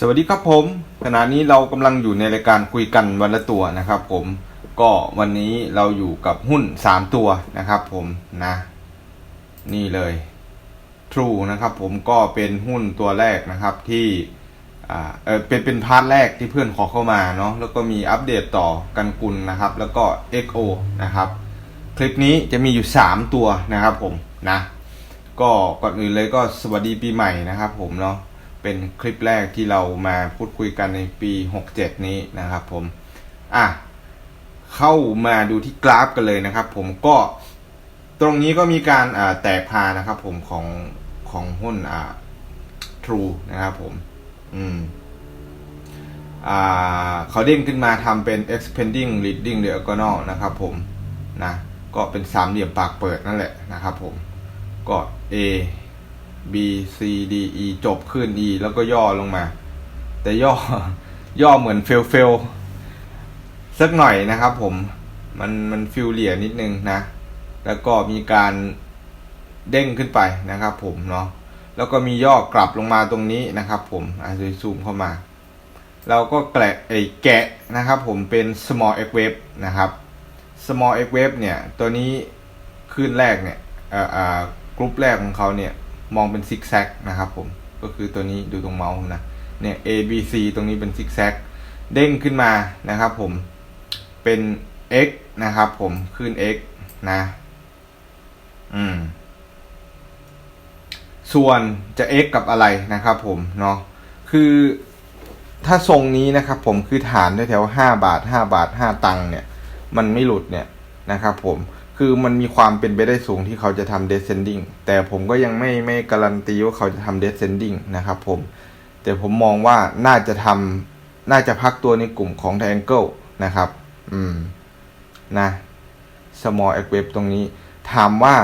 สวัสดีครับผมขณะนี้เรากำลังอยู่ในรายการคุยกันวันละตัวนะครับ ผมก็วันนี้เราอยู่กับหุ้น 3 ตัวนะครับ ผมนะ นี่เลย True นะครับ ผมก็เป็นหุ้นตัวแรกนะครับที่อ่าเออเป็นเป็นพาร์ทแรกที่เพื่อนขอเข้ามาเนาะแล้วก็มีอัปเดตต่อกันกุลนะครับ แล้วก็ XO นะครับ คลิปนี้จะมีอยู่ 3 ตัวนะครับ ผมนะ ก็ก่อนอื่นเลยก็สวัสดีปีใหม่นะครับ ผมเนาะ เป็นคลิปแรกที่เรามาพูดคุยกันในปี 67 นี้นะครับผม อะ เข้ามาดูที่กราฟกันเลยนะครับผมก็ตรงนี้ก็มีการแตกพานะครับผมของของหุ้นอ่า True นะครับผม อืม อ่าเขาเด้งขึ้นมาทำเป็น expanding leading diagonal นะครับผม นะ ก็เป็นสามเหลี่ยมปากเปิดนั่นแหละนะครับผม ก็ A B C D E จบขึ้น E แล้วก็ย่อลงมา แต่ย่อย่อเหมือนเฟลเฟลสักหน่อยนะครับผมมันมันฟิลเลียนิดนึงนะ แล้วก็มีการเด้งขึ้นไปนะครับผมเนาะแล้วก็มีย่อกลับลงมาตรงนี้นะครับผมอาจจะซูมเข้ามา เราก็แกะไอ้แกะนะครับผมเป็น small x wave นะครับ small x wave เนี่ย ตัวนี้ขึ้นแรกเนี่ยเอ่ออ่ากรุ๊ปแรกของเขาเนี่ย มองเป็นซิกแซกนะครับผมก็คือตัวนี้ดูตรงเมาส์นะเนี่ย A B C ตรงนี้เป็นซิกแซกเด้งขึ้นมานะครับผมเป็น X นะครับผมขึ้น X นะอืมส่วนจะ X กับอะไรนะครับผมเนาะคือถ้าทรงนี้นะครับผมคือฐานแถวห้าบาทห้าบาทห้าตังค์เนี่ย มันไม่หลุดเนี่ยนะครับผม คือมันมีความเป็นไปได้สูงที่เขาจะทำ descending แต่ผมก็ยังไม่ไม่การันตีว่าเขาจะทำ descending นะครับผม แต่ผมมองว่าน่าจะทำน่าจะพักตัวในกลุ่มของ triangle นะครับ อืม นะ small x wave ตรงนี้ ถามว่า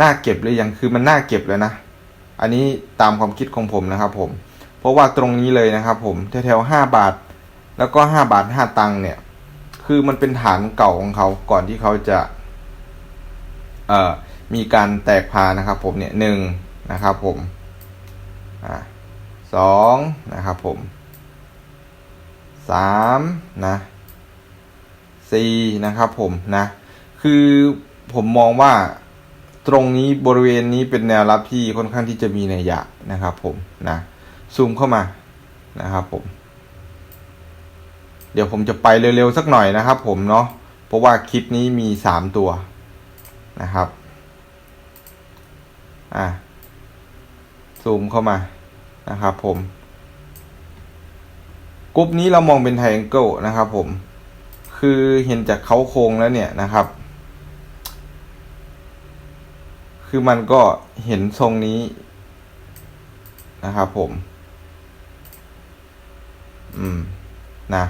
น่าเก็บหรือยัง คือมันน่าเก็บแล้วนะ อันนี้ตามความคิดของผมนะครับผม เพราะว่าตรงนี้เลยนะครับผม แถวๆห้าบาท แล้วก็ห้าบาทห้าตังค์เนี่ย คือมันเป็นฐานเก่าของเขา ก่อนที่เขาจะ มีการแตกพานะครับผมเนี่ยหนึ่งนะครับผมอ่าสองนะครับผมสามนะสี่นะครับผมนะคือผมมองว่าตรงนี้บริเวณนี้เป็นแนวรับที่ค่อนข้างที่จะมีนัยยะนะครับผมนะซูมเข้ามานะครับผม เดี๋ยวผมจะไปเร็วๆสักหน่อยนะครับผมเนาะเพราะว่าคลิปนี้มีสามตัว นะครับอะซูมเข้ามานะครับผมกรุ๊ปนี้เรามองเป็นไทแองเกิลนะครับผมคือเห็นจากเขาโครงแล้วเนี่ยนะครับ คือมันก็เห็นทรงนี้นะครับผม อืม นะ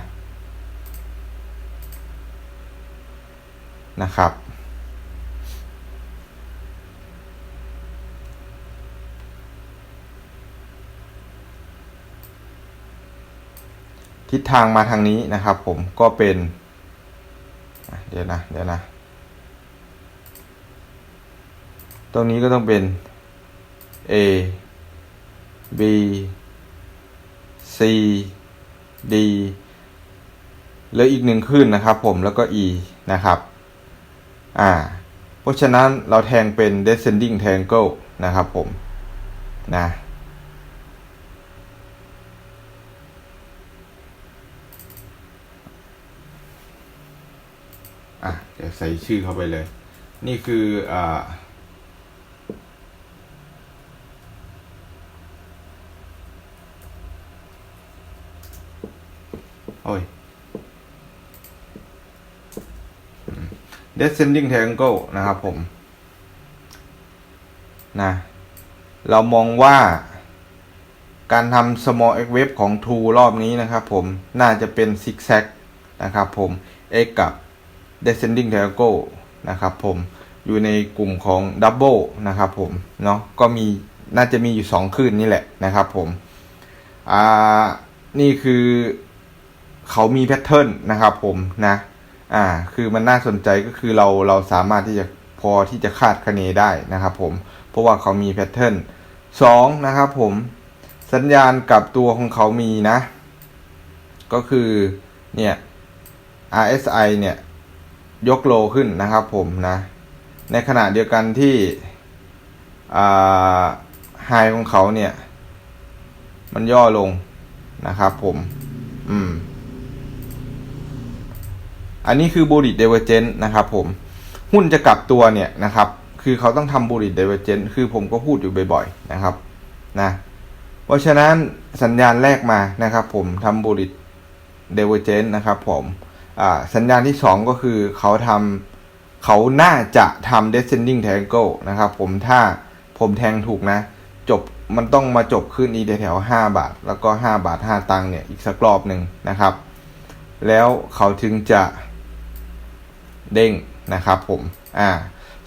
นะครับ ทิศทางมาทางนี้นะครับ ผมก็เป็นเดี๋ยวนะเดี๋ยวนะตรงนี้ก็ต้องเป็น A B C D เหลืออีกหนึ่งขึ้นนะครับผมแล้วก็ E นะครับอ่าเพราะฉะนั้นเราแทงเป็น descending triangle นะครับผมนะ อะเดี๋ยวใส่ชื่อเข้าไปเลย นี่คืออ่าโอ้ย descending triangle นะครับผมนะเรามองว่าการทำ small x wave ของ True รอบนี้นะครับผม น่าจะเป็น zigzag นะครับผม x กับ descending triangle นะครับผมอยู่ในกลุ่มของ double นะครับผมเนาะก็มีน่าจะมีอยู่ 2คลื่นนี่แหละนะครับผมอ่านี่คือเขามีแพทเทิร์นนะครับผมนะอ่าคือมันน่าสนใจก็คือเราเราสามารถที่จะพอที่จะคาดคะเนได้นะครับผมเพราะว่าเขามีแพทเทิร์นสองนะครับผมสัญญาณกลับตัวของเขามีนะ ก็คือเนี่ย RSI เนี่ย ยกโลขึ้นนะครับผมนะ ในขณะเดียวกันที่ไฮของเขาเนี่ย มันย่อลงนะครับผม อืม อันนี้คือ bullish divergence นะครับผม หุ้นจะกลับตัวเนี่ยนะครับ คือเขาต้องทำ bullish divergence คือผมก็พูดอยู่บ่อยๆนะครับ นะ เพราะฉะนั้นสัญญาณแรกมานะครับผมทำ bullish divergence นะครับผม สัญญาณที่สองก็คือเขาทำเขาน่าจะทำ descending triangle นะครับผมถ้าผมแทงถูกนะ จบมันต้องมาจบขึ้นอีแถวห้าบาท แล้วก็ห้าบาทห้าตังค์เนี่ยอีกสักรอบหนึ่งนะครับ แล้วเขาถึงจะเด้งนะครับผมอ่า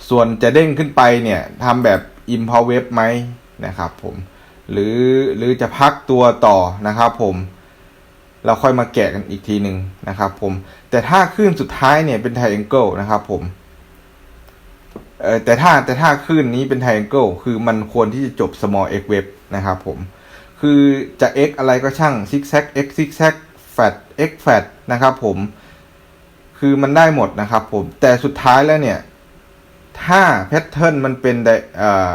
ส่วนจะเด้งขึ้นไปเนี่ยทำแบบ impulse wave ไหมนะครับผมหรือหรือจะพักตัวต่อนะครับผม เราค่อยมาแกะกันอีกทีหนึ่งนะครับผม แต่ถ้าขึ้นสุดท้ายเนี่ยเป็น triangle นะครับผมเออแต่ถ้าแต่ถ้าขึ้นนี้เป็น triangle คือมันควรที่จะจบ small x wave นะครับผม คือจะ x อะไรก็ช่าง zigzag x zigzag fat x fat นะครับผม คือมันได้หมดนะครับผม แต่สุดท้ายแล้วเนี่ย ถ้าแพทเทิร์นมันเป็น di- เอ่อ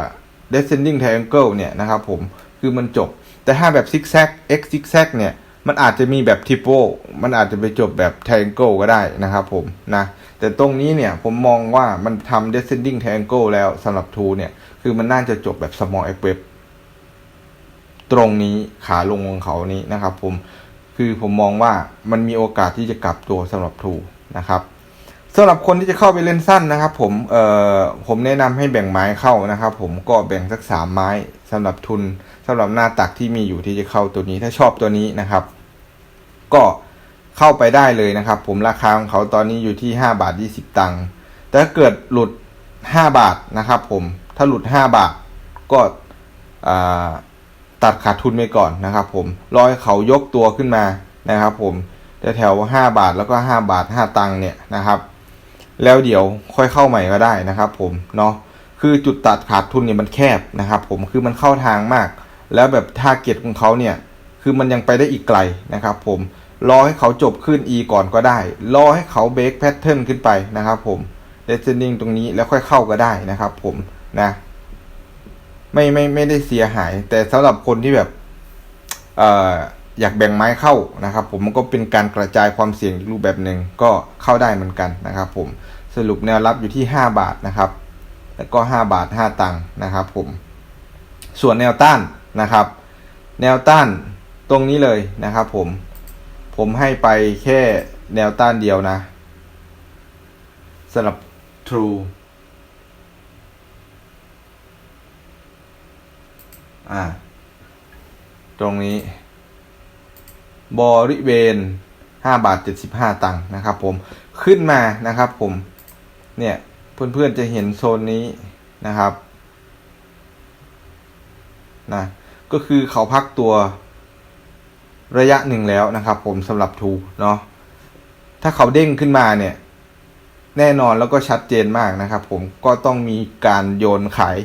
descending triangle เนี่ยนะครับผม คือมันจบ แต่ถ้าแบบ zigzag x zigzag เนี่ย มันอาจจะมีแบบ triple มันอาจจะไปจบแบบ triangle ก็ได้นะครับผมนะ แต่ตรงนี้เนี่ยผมมองว่ามันทำ descending triangle แล้วสำหรับ2เนี่ย คือมันน่าจะจบแบบ small x wave ตรงนี้ขาลงของเขานี้นะครับผม คือผมมองว่ามันมีโอกาสที่จะกลับตัวสำหรับ2นะครับสำหรับคนที่จะเข้าไปเล่นสั้นนะครับ ผม เอ่อ ผมแนะนำให้แบ่งไม้เข้านะครับ ผมก็แบ่งสักสามไม้สำหรับทุนสำหรับหน้าตักที่มีอยู่ที่จะเข้าตัวนี้ถ้าชอบตัวนี้นะครับ ก็เข้าไปได้เลยนะครับ ผมราคาของเขาตอนนี้อยู่ที่ห้าบาทยี่สิบตังค์แต่ถ้าเกิดหลุดห้าบาทนะครับ ผมถ้าหลุดห้าบาทก็ตัดขาดทุนไปก่อนนะครับ ผมรอให้เขายกตัวขึ้นมานะครับ ผมแถวห้าบาทแล้วก็ห้าบาทห้าตังค์เนี่ยนะครับ แล้วเดี๋ยวค่อยเข้าใหม่ก็ได้นะครับ ผมเนาะคือจุดตัดขาดทุนเนี่ยมันแคบนะครับ ผมคือมันเข้าทางมาก แล้วแบบทาร์เก็ตของเขาเนี่ย คือมันยังไปได้อีกไกลนะครับผมรอให้เขาจบขึ้น E ก่อนก็ได้ รอให้เขาเบรกแพทเทิร์นขึ้นไปนะครับผมเดซนิ่งตรงนี้แล้วค่อยเข้าก็ได้นะครับผมนะไม่ไม่ไม่ได้เสียหาย แต่สำหรับคนที่แบบเอ่ออยากแบ่งไม้เข้านะครับ ผมมันก็เป็นการกระจายความเสี่ยงรูปแบบหนึ่งก็เข้าได้เหมือนกันนะครับผมสรุปแนวรับอยู่ที่ 5 บาทนะครับ แล้วก็ 5 บาท 5 ตังค์นะครับผมส่วนแนวต้านนะครับ แนวต้าน ตรงนี้เลยนะครับผม ผมให้ไปแค่แนวต้านเดียวนะสำหรับ True อ่า ตรงนี้ บริเวณ5บาท75ตังค์นะครับผม ขึ้นมานะครับผม เนี่ย เพื่อนๆจะเห็นโซนนี้นะครับ นะ ก็คือเขาพักตัว ระยะหนึ่งแล้วนะครับ ผมสำหรับทูเนาะถ้าเขาเด้งขึ้นมาเนี่ย แน่นอนแล้วก็ชัดเจนมากนะครับ ผมก็ต้องมีการโยนขาย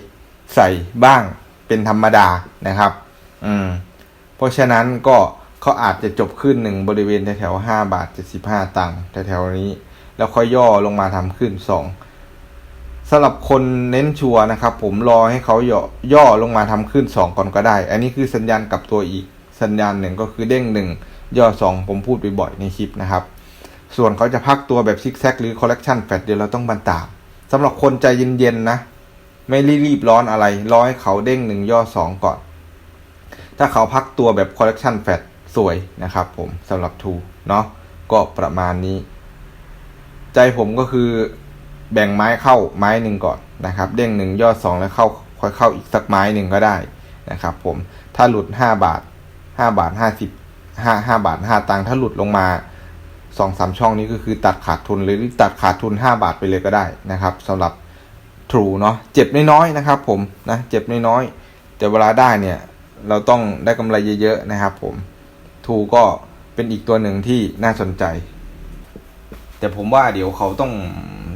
ใส่บ้างเป็นธรรมดานะครับ อืม เพราะฉะนั้นก็เขาอาจจะจบขึ้นหนึ่งบริเวณแถวๆห้าบาทเจ็ดสิบห้าตังค์แถวๆนี้ แล้วค่อยย่อลงมาทำขึ้นสองสำหรับคนเน้นชัวนะครับ ผมรอให้เขาย่อย่อลงมาทำขึ้นสองก่อนก็ได้ อันนี้คือสัญญาณกลับตัวอีก สัญญาณหนึ่งก็คือเด้งหนึ่งย่อสองผมพูดบ่อยๆในคลิปนะครับ ส่วนเขาจะพักตัวแบบซิกแซกหรือคอลเลกชันแฟดเดี๋ยวเราต้องบันตามสำหรับคนใจเย็นๆนะ ไม่รีบร้อนอะไรรอให้เขาเด้งหนึ่งย่อสองก่อน ถ้าเขาพักตัวแบบคอลเลกชันแฟดสวยนะครับผมสำหรับทูเนาะก็ประมาณนี้ ใจผมก็คือแบ่งไม้เข้าไม้หนึ่งก่อนนะครับ เด้งหนึ่งย่อสองแล้วเข้าค่อยเข้าอีกสักไม้หนึ่งก็ได้นะครับผมถ้าหลุดห้าบาท ห้าบาทห้าสิบห้าห้าบาทห้าตังค์ถ้าหลุดลงมาสองสามช่องนี้ก็คือตัดขาดทุนหรือตัดขาดทุนห้าบาทไปเลยก็ได้นะครับสำหรับ True เนาะเจ็บน้อยๆนะครับ ผมนะเจ็บน้อยๆแต่เวลาได้เนี่ย เราต้องได้กำไรเยอะๆนะครับผม True ก็เป็นอีกตัวหนึ่งที่น่าสนใจ แต่ผมว่าเดี๋ยวเขาต้อง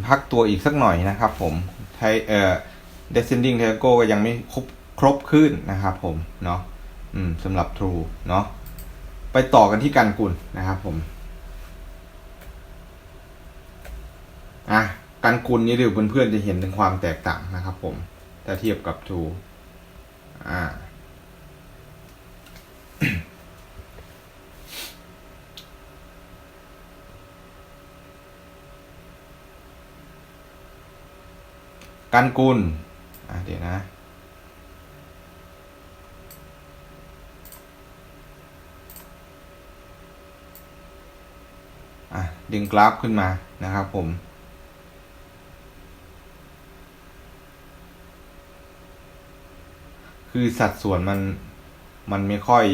พักตัวอีกสักหน่อยนะครับ ผมไทเอ่อ descending t a g o ก็ยังไม่ครบครบขึ้นนะครับผมเนาะ อืมสำหรับ True เนาะไปต่อกันที่การกุลนะครับผม อะการกุลนี่เดี๋ยวเพื่อนๆจะเห็นถึงความแตกต่างนะครับผมถ้าเทียบกับ True อ่าการกุลอะเดี๋ยวนะ อะดึงกราฟขึ้นมานะครับผม คือสัดส่วนมันมันไม่ค่อย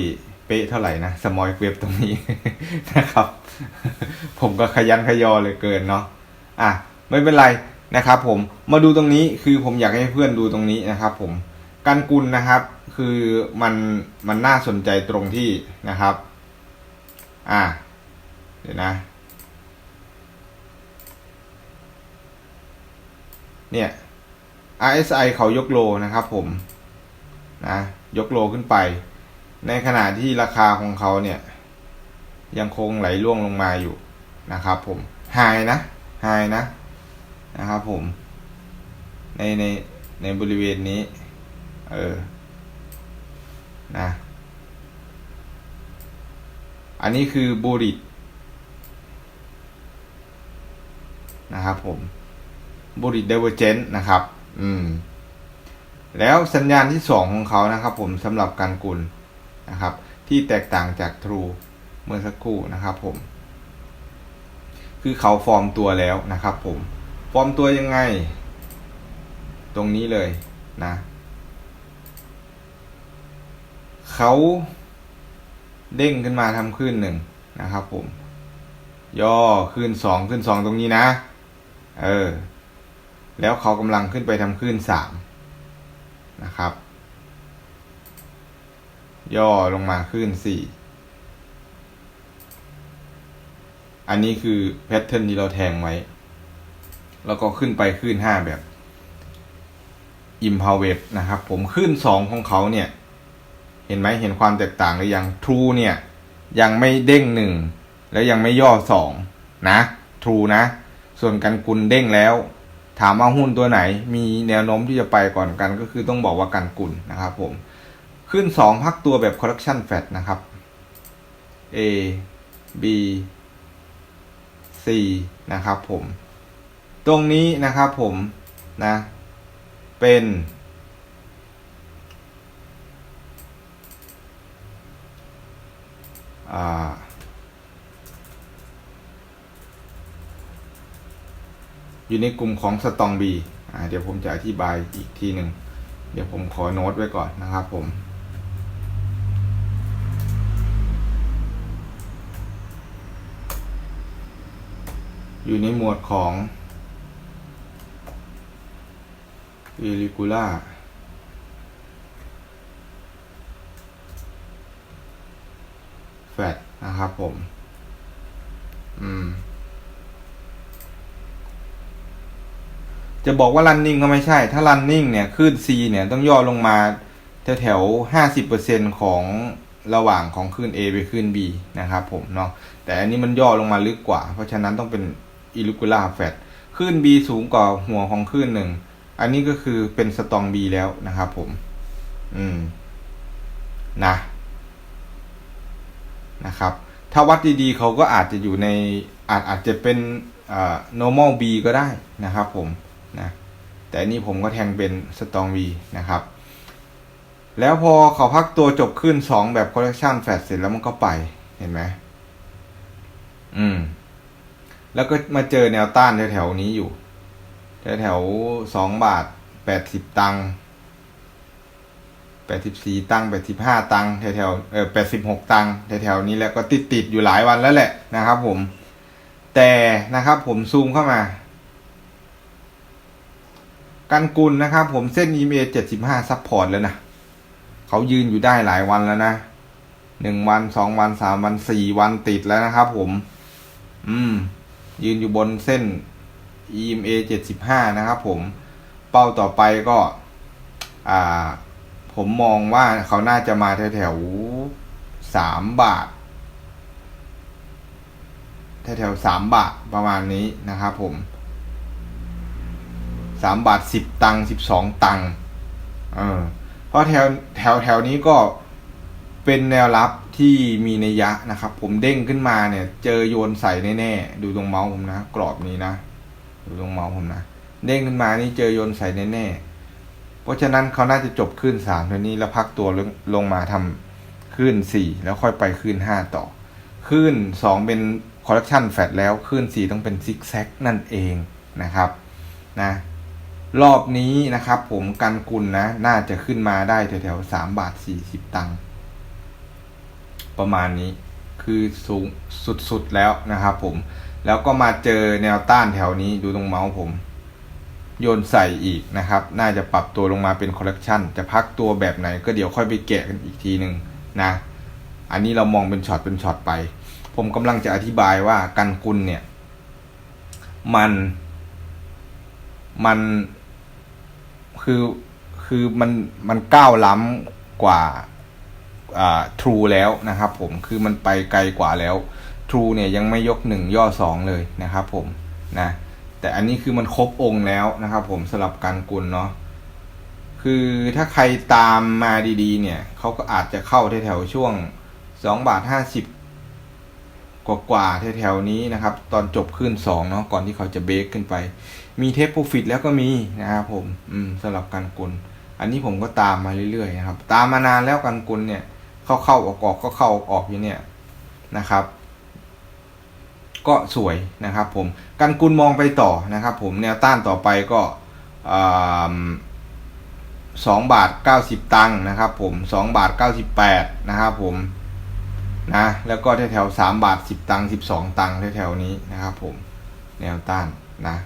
เป๊ะเท่าไหร่นะสมอยเว็บตรงนี้นะครับ ผมก็ขยันขยอเลยเกินเนาะอะไม่เป็นไรนะครับ ผมมาดูตรงนี้คือผมอยากให้เพื่อนดูตรงนี้นะครับ ผมการกุลนะครับ คือมันมันน่าสนใจตรงที่นะครับ อะเดี๋ยวนะ เนี่ย RSI เขายกโลนะครับผมนะยกโลขึ้นไป ในขณะที่ราคาของเขาเนี่ย ยังคงไหลล่วงลงมาอยู่นะครับผมไฮนะไฮนะนะครับผมในในในบริเวณนี้ เออนะอันนี้คือบูริตนะครับผม บริเดเวอร์เจนนะครับ อืม แล้วสัญญาณที่สองของเขานะครับผมสำหรับการกุลนะครับ ที่แตกต่างจาก True เมื่อสักครู่นะครับผม คือเขาฟอร์มตัวแล้วนะครับผม ฟอร์มตัวยังไง ตรงนี้เลยนะ เขาเด้งขึ้นมาทำขึ้นหนึ่งนะครับผม ย่อขึ้นสองขึ้นสองตรงนี้นะ เออ แล้วเขากำลังขึ้นไปทำขึ้นสามนะครับ ย่อลงมาขึ้นสี่อันนี้คือแพทเทิร์นที่เราแทงไว้ แล้วก็ขึ้นไปขึ้นห้าแบบอิมพาวเวฟนะครับ ผมขึ้นสองของเขาเนี่ย เห็นไหมเห็นความแตกต่างหรือยัง True เนี่ย ยังไม่เด้งหนึ่งแล้วยังไม่ย่อสองนะ True นะ ส่วนกันกุลเด้งแล้ว ถามว่าหุ้นตัวไหนมีแนวโน้มที่จะไปก่อนกัน ก็คือต้องบอกว่ากันกุลนะครับผม ขึ้นสองพักตัวแบบ correction fat นะครับ A B C นะครับผม ตรงนี้นะครับผมนะ เป็น อ่า อยู่ในกลุ่มของสตองบีอ่าเดี๋ยวผมจะอธิบายอีกทีหนึ่งเดี๋ยวผมขอโน้ตไว้ก่อนนะครับผมอยู่ในหมวดของ irregular แฟดนะครับผม อืม จะบอกว่า running ก็ไม่ใช่ ถ้า running เนี่ยคลื่น C เนี่ยต้องย่อลงมาแถวแถวห้าสิบเปอร์เซ็นของระหว่างของคลื่น A ไปคลื่น B นะครับผมเนาะ แต่อันนี้มันย่อลงมาลึกกว่า เพราะฉะนั้นต้องเป็น irregular flat คลื่น B สูงกว่าหัวของคลื่นหนึ่ง อันนี้ก็คือเป็นสตอง B แล้วนะครับผม อืม นะ นะครับ ถ้าวัดดีๆเขาก็อาจจะอยู่ในอาจอาจจะเป็นอ่า normal B ก็ได้นะครับผม นะแต่นี่ผมก็แทงเป็น strong V นะครับ แล้วพอเขาพักตัวจบขึ้นสองแบบ correction flat เสร็จแล้วมันก็ไปเห็นไหมอืม แล้วก็มาเจอแนวต้านแถวๆนี้อยู่แถวๆสองบาทแปดสิบตังค์แปดสิบสี่ตังค์แปดสิบห้าตังค์แถวๆเออแปดสิบหกตังค์แถวๆนี้แล้วก็ติดติดๆอยู่หลายวันแล้วแหละนะครับ ผม แต่นะครับผมซูมเข้ามา กันกุลนะครับ ผมเส้น EMA เจ็ดสิบห้าซัพพอร์ตแล้วนะเขายืนอยู่ได้หลายวันแล้วนะหนึ่งวันสองวันสามวันสี่วันติดแล้วนะครับ ผม อืม ยืนอยู่บนเส้น EMA 75นะครับ ผมเป้าต่อไปก็ อ่า ผมมองว่าเขาน่าจะมาแถวๆสามบาทแถวๆสามบาทประมาณนี้นะครับผม สามบาทสิบตังสิบสองตังค์เออเพราะแถวแถวแถวนี้ก็เป็นแนวรับที่มีนัยยะนะครับ ผมเด้งขึ้นมาเนี่ย เจอโยนใส่แน่ๆ ดูตรงเมาส์ผมนะ กรอบนี้นะ ดูตรงเมาส์ผมนะ เด้งขึ้นมานี่เจอโยนใส่แน่ๆ เพราะฉะนั้นเขาน่าจะจบขึ้นสามตัวนี้แล้วพักตัวลงลงมาทำขึ้นสี่แล้วค่อยไปขึ้นห้าต่อ ขึ้นสองเป็นคอร์รัคชันแฟตแล้วขึ้นสี่ต้องเป็นซิกแซกนั่นเองนะครับนะ รอบนี้นะครับ ผมกันกุลนะ น่าจะขึ้นมาได้แถวๆสามบาทสี่สิบตังค์ประมาณนี้คือสูงสุดๆแล้วนะครับผมแล้วก็มาเจอแนวต้านแถวนี้ดูตรงเมาส์ผม โยนใส่อีกนะครับ น่าจะปรับตัวลงมาเป็นคอลเลกชันจะพักตัวแบบไหนก็เดี๋ยวค่อยไปแกะกันอีกทีหนึ่งนะ อันนี้เรามองเป็นช็อตเป็นช็อตไป ผมกำลังจะอธิบายว่ากันกุลเนี่ย มัน มัน คือคือมันมันก้าวล้ำกว่าอ่า True แล้วนะครับผมคือมันไปไกลกว่าแล้ว True เนี่ยยังไม่ยกหนึ่งย่อสองเลยนะครับผมนะแต่อันนี้คือมันครบองค์แล้วนะครับผมสำหรับการกุลเนาะคือถ้าใครตามมาดีๆ เนี่ยเขาก็อาจจะเข้าแถวๆช่วงสองบาทห้าสิบกว่าๆแถวๆนี้นะครับ ตอนจบขึ้นสองเนาะก่อนที่เขาจะเบรกขึ้นไป มีเทปโปรฟิตแล้วก็มีนะครับผมอืมสำหรับการกุลอันนี้ผมก็ตามมาเรื่อยๆนะครับ ตามมานานแล้วการกุลเนี่ย เข้าเข้าออกออกก็เข้าออกอยู่เนี่ยนะครับ ก็สวยนะครับ ผมกันกุลมองไปต่อนะครับ ผมแนวต้านต่อไปก็สองบาทเก้าสิบตังค์นะครับ ผมสองบาทเก้าสิบแปดนะครับผมนะแล้วก็แถวๆสามบาทสิบตังค์สิบสองตังค์แถวๆนี้นะครับ ผมแนวต้านนะ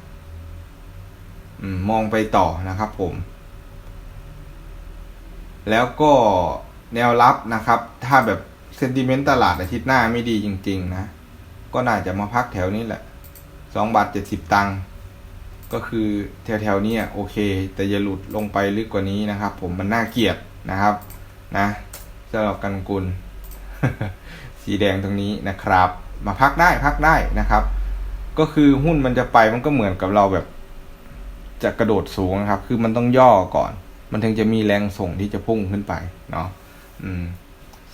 มองไปต่อนะครับผม แล้วก็แนวรับนะครับ ถ้าแบบเซนติเมนต์ตลาดอาทิตย์หน้าไม่ดีจริง ๆ นะ ก็น่าจะมาพักแถวนี้แหละสองบาทเจ็ดสิบตังค์ก็คือแถวๆนี้โอเค แต่อย่าหลุดลงไปลึกกว่านี้นะครับ ผมมันน่าเกลียดนะครับ นะสำหรับกันกุล สีแดงตรงนี้นะครับ มาพักได้พักได้นะครับ ก็คือหุ้นมันจะไปมันก็เหมือนกับเราแบบ จะกระโดดสูงนะครับ คือมันต้องย่อก่อน มันถึงจะมีแรงส่งที่จะพุ่งขึ้นไปเนาะอืม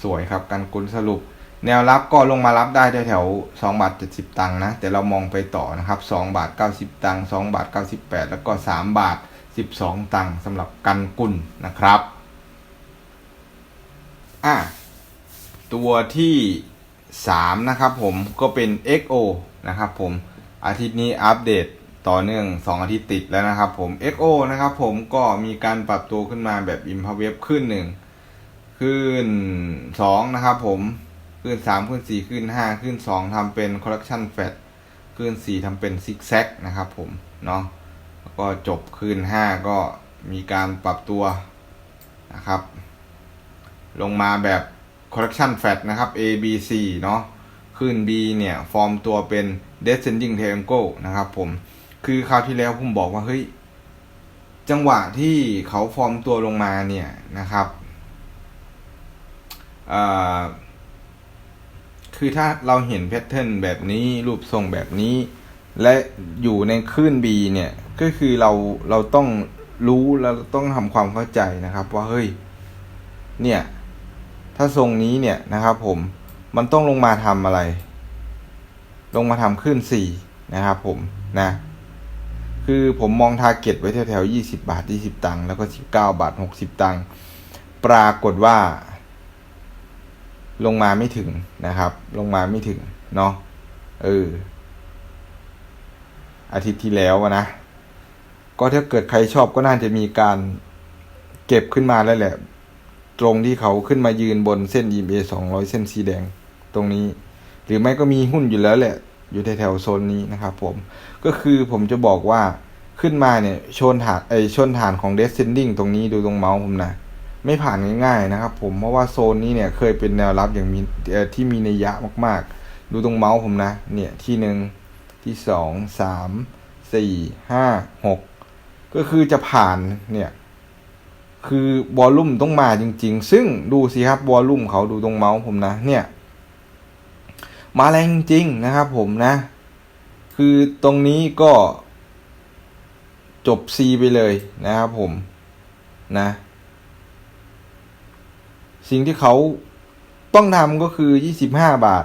สวยครับกันกุลสรุป แนวรับก็ลงมารับได้แถวๆสองบาทเจ็ดสิบตังค์นะ แต่เรามองไปต่อนะครับสองบาทเก้าสิบตังค์สองบาทเก้าสิบแปดแล้วก็สามบาทสิบสองตังค์สำหรับกันกุลนะครับ อะตัวที่สามนะครับผมก็เป็น XO นะครับผมอาทิตย์นี้อัปเดต ต่อเนื่อง 2 อาทิตย์ติดแล้วนะครับผม XO นะครับผมก็มีการปรับตัวขึ้นมาแบบ i m p a w e b ขึ้นหนึ่งขึ้นสองนะครับผม ขึ้นสามขึ้นสี่ขึ้นห้าขึ้นสองทำเป็น correction fat ขึ้นสี่ทำเป็น zigzag นะครับผม เนาะแล้วก็จบขึ้นห้าก็มีการปรับตัวนะครับ ลงมาแบบ correction fat นะครับ A B C เนาะขึ้น B เนี่ย ฟอร์มตัวเป็น descending triangle นะครับผม คือคราวที่แล้วผมบอกว่าเฮ้ยจังหวะที่เขาฟอร์มตัวลงมาเนี่ยนะครับคือถ้าเราเห็นแพทเทิร์นแบบนี้รูปทรงแบบนี้ และอยู่ในคลื่น B เนี่ย ก็คือเราเราต้องรู้แล้วต้องทำความเข้าใจนะครับ ว่าเฮ้ย เนี่ย ถ้าทรงนี้เนี่ยนะครับ ผมมันต้องลงมาทำอะไร ลงมาทำขึ้นสี่นะครับ ผมนะ คือผมมองทาร์เก็ตไว้แถวๆยี่สิบาทยี่สิบตังค์แล้วก็สิบเก้าบาทหกสิบตังค์ปรากฏว่า ลงมาไม่ถึงนะครับ ลงมาไม่ถึงเนาะเออ อาทิตย์ที่แล้วนะ ก็ถ้าเกิดใครชอบก็น่าจะมีการเก็บขึ้นมาแล้วแหละ ตรงที่เขาขึ้นมายืนบนเส้น EMA 200 เส้นสีแดงตรงนี้ หรือไม่ก็มีหุ้นอยู่แล้วแหละ อยู่แถวๆโซนนี้นะครับผม ก็คือผมจะบอกว่าขึ้นมาเนี่ยชนฐานไอชนฐานของ descending ตรงนี้ดูตรงเมาส์ผมนะไม่ผ่านง่ายๆนะครับผมเพราะว่าโซนนี้เนี่ยเคยเป็นแนวรับอย่างมีที่มีนัยยะมากๆ ดูตรงเมาส์ผมนะ เนี่ยที่หนึ่งที่สองสามสี่ห้าหกก็คือจะผ่านเนี่ย คือวอลลุ่มต้องมาจริง ๆ ซึ่งดูสิครับวอลลุ่มเขาดูตรงเมาส์ผมนะ เนี่ย มาแรงจริงนะครับผมนะ คือตรงนี้ก็จบ C ไปเลยนะครับผมนะ สิ่งที่เขาต้องทำก็คือ 25 บาท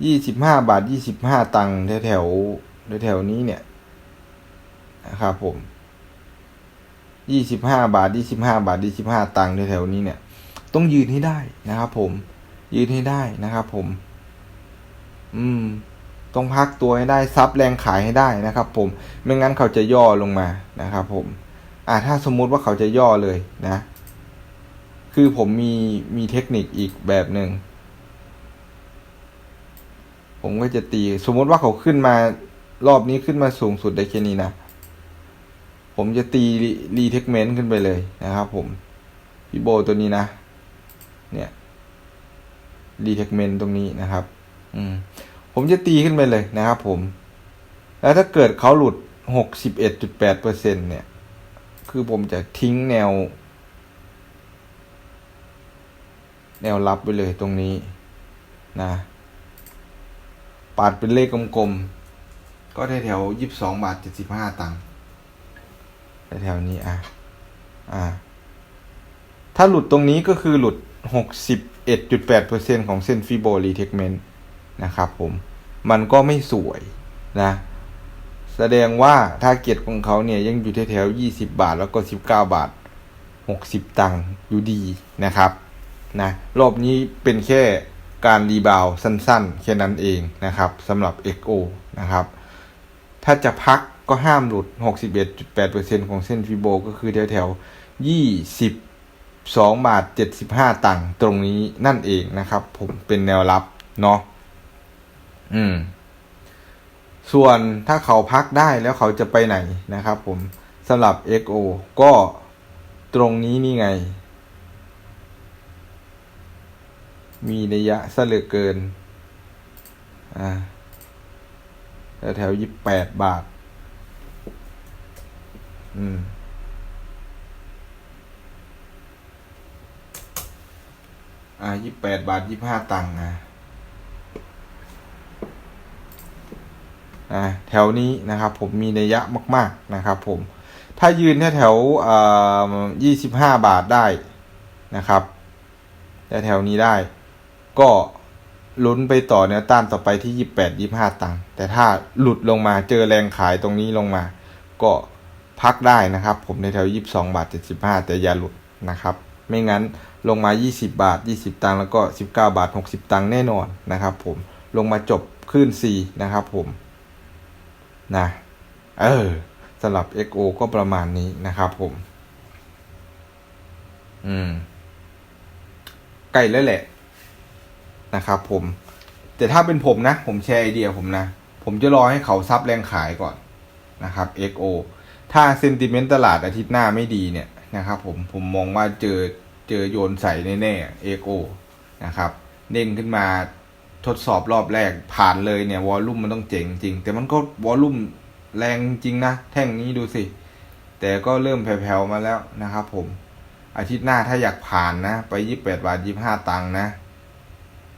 25 บาท 25 ตังค์แถวแถวแถวนี้เนี่ยนะครับผม 25 บาท 25 บาท 25 ตังค์แถวนี้เนี่ย ต้องยืนให้ได้นะครับผม ยืนให้ได้นะครับผม อืม ต้องพักตัวให้ได้ซับแรงขายให้ได้นะครับ ผม ไม่งั้นเขาจะย่อลงมานะครับ ผม อ่าถ้าสมมุติว่าเขาจะย่อเลยนะ คือผมมีมีเทคนิคอีกแบบหนึ่งผมก็จะตี สมมติว่าเขาขึ้นมารอบนี้ขึ้นมาสูงสุดได้แค่นี้นะ ผมจะตีรีเทคเมนต์ขึ้นไปเลยนะครับผมพี่โบตัวนี้นะ เนี่ยรีเทคเมนต์ตรงนี้นะครับ อืม ผมจะตีขึ้นไปเลยนะครับผม แล้วถ้าเกิดเขาหลุดหกสิบเอ็ดจุดแปดเปอร์เซ็นเนี่ย คือผมจะทิ้งแนว แนวรับไปเลยตรงนี้นะปาดเป็นเลขกลมๆ ก็ได้แถวยี่สิบสองบาทเจ็ดสิบห้าตังค์แถวนี้อะ อ่า ถ้าหลุดตรงนี้ก็คือหลุดหกสิบเอ็ดจุดแปดเปอร์เซ็นของเส้นฟิโบรีเทคเมนต์ นะครับผมมันก็ไม่สวยนะ แสดงว่าถ้าเกียรของเขาเนี่ยยังอยู่แถวๆยี่สิบาทแล้วก็สิบเก้าบาทหกสิบตังค์อยู่ดีนะครับนะรอบนี้เป็นแค่การรีบาวสั้นๆ แค่นั้นเองนะครับสำหรับ XO นะครับ ถ้าจะพักก็ห้ามหลุด 61.8%ของเส้นฟิโบก็คือแถวๆ22 บาท 75 ตังค์ตรงนี้นั่นเองนะครับ ผมเป็นแนวรับเนาะ อืม ส่วนถ้าเขาพักได้แล้วเขาจะไปไหนนะครับ ผมสำหรับ XO ก็ตรงนี้นี่ไง มีระยะเหลือเกิน อ่าแถวยี่แปดบาท อืมอ่ายี่แปดบาทยี่ห้าตังค์อะ อ่าแถวนี้นะครับผมมีนัยยะมาก ๆนะครับผมถ้ายืนแถวแถวยี่สิบห้าบาทได้นะครับแถวนี้ได้ ก็ลุ้นไปต่อแนวต้านต่อไปที่ยี่แปดยี่ห้าตังค์แต่ถ้าหลุดลงมาเจอแรงขายตรงนี้ลงมา ก็พักได้นะครับ ผมในแถวยี่สิบสองบาทเจ็ดสิบห้าแต่อย่าหลุดนะครับ ไม่งั้นลงมายี่สิบาทยี่สิบตังค์แล้วก็สิบเก้าบาทหกสิบตังค์แน่นอนนะครับผมลงมาจบขึ้นสี่นะครับผม นะเออสำหรับ XO ก็ประมาณนี้นะครับผม อืมใกล้แล้วแหละ นะครับผม แต่ถ้าเป็นผมนะ ผมแชร์ไอเดียผมนะ ผมจะรอให้เขาซับแรงขายก่อนนะครับ XO ถ้าเซนติเมนต์ตลาดอาทิตย์หน้าไม่ดีเนี่ยนะครับผมผมมองว่าเจอเจอโยนใส่แน่ๆ XO นะครับ เด้งขึ้นมา ทดสอบรอบแรกผ่านเลยเนี่ยวอลลุ่มมันต้องเจ๋งจริง แต่มันก็วอลลุ่มแรงจริงนะ แท่งนี้ดูสิ แต่ก็เริ่มแผ่วๆมาแล้วนะครับผม อาทิตย์หน้าถ้าอยากผ่านนะ ไปยี่สิบแปดบาทยี่บห้าตังค์นะ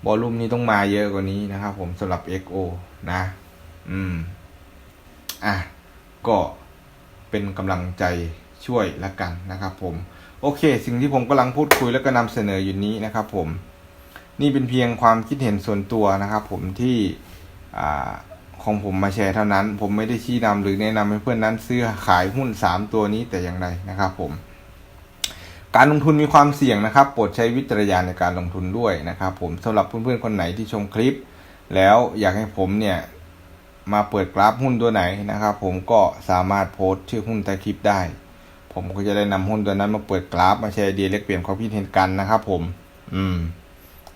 วอลลุ่มนี้ต้องมาเยอะกว่านี้นะครับผมสำหรับ XO นะ อืม อะ ก็เป็นกำลังใจช่วยละกันนะครับผม โอเค สิ่งที่ผมกำลังพูดคุยแล้วก็นำเสนออยู่นี้นะครับผม นี่เป็นเพียงความคิดเห็นส่วนตัวนะครับ ผมที่อของผมมาแชร์เท่านั้น ผมไม่ได้ชี้นำหรือแนะนำให้เพื่อนนั้นซื้อขายหุ้น 3 ตัวนี้แต่อย่างใดนะครับ ผม การลงทุนมีความเสี่ยงนะครับ โปรดใช้วิจารณญาณในการลงทุนด้วยนะครับ ผมสำหรับเพื่อนๆคนไหนที่ชมคลิป แล้วอยากให้ผมเนี่ยมาเปิดกราฟหุ้นตัวไหนนะครับ ผมก็สามารถโพสต์ชื่อหุ้นใต้คลิปได้ ผมก็จะได้นำหุ้นตัวนั้นมาเปิดกราฟมาแชร์เดียเล็กเปลี่ยนความคิดเห็นกันนะครับ ผม อืม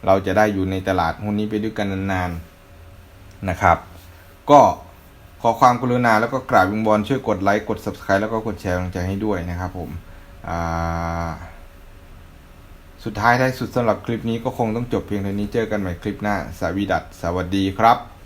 เราจะได้อยู่ในตลาดหุ้นนี้ไปด้วยกันนานๆนะครับ ก็ขอความกรุณาแล้วก็กราบวิงบอลช่วยกดไลค์กด subscribe แล้วก็กดแชร์กำลังใจให้ด้วยนะครับผมสุดท้ายท้ายสุดสำหรับคลิปนี้ก็คงต้องจบเพียงเท่านี้เจอกันใหม่คลิปหน้า สวีดัตสวัสดีครับ